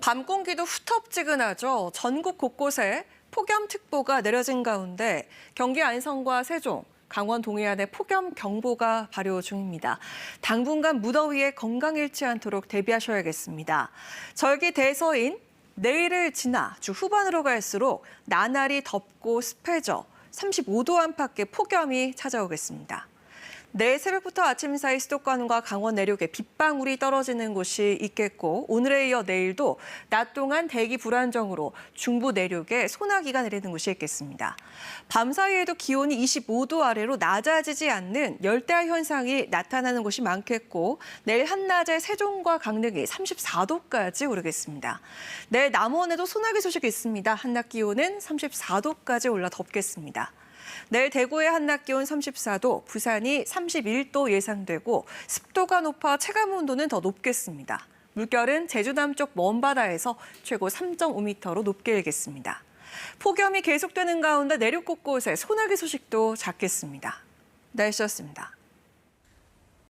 밤 공기도 후텁지근하죠. 전국 곳곳에 폭염특보가 내려진 가운데 경기 안성과 세종, 강원 동해안에 폭염 경보가 발효 중입니다. 당분간 무더위에 건강 잃지 않도록 대비하셔야겠습니다. 절기 대서인 내일을 지나 주 후반으로 갈수록 나날이 덥고 습해져 35도 안팎의 폭염이 찾아오겠습니다. 내일 새벽부터 아침 사이 수도권과 강원 내륙에 빗방울이 떨어지는 곳이 있겠고 오늘에 이어 내일도 낮 동안 대기 불안정으로 중부 내륙에 소나기가 내리는 곳이 있겠습니다. 밤 사이에도 기온이 25도 아래로 낮아지지 않는 열대야 현상이 나타나는 곳이 많겠고 내일 한낮에 세종과 강릉이 34도까지 오르겠습니다. 내일 남원에도 소나기 소식이 있습니다. 한낮 기온은 34도까지 올라 덥겠습니다. 내일 대구의 한낮 기온 34도, 부산이 31도 예상되고 습도가 높아 체감 온도는 더 높겠습니다. 물결은 제주 남쪽 먼 바다에서 최고 3.5m로 높게 일겠습니다. 폭염이 계속되는 가운데 내륙 곳곳에 소나기 소식도 작겠습니다. 날씨였습니다.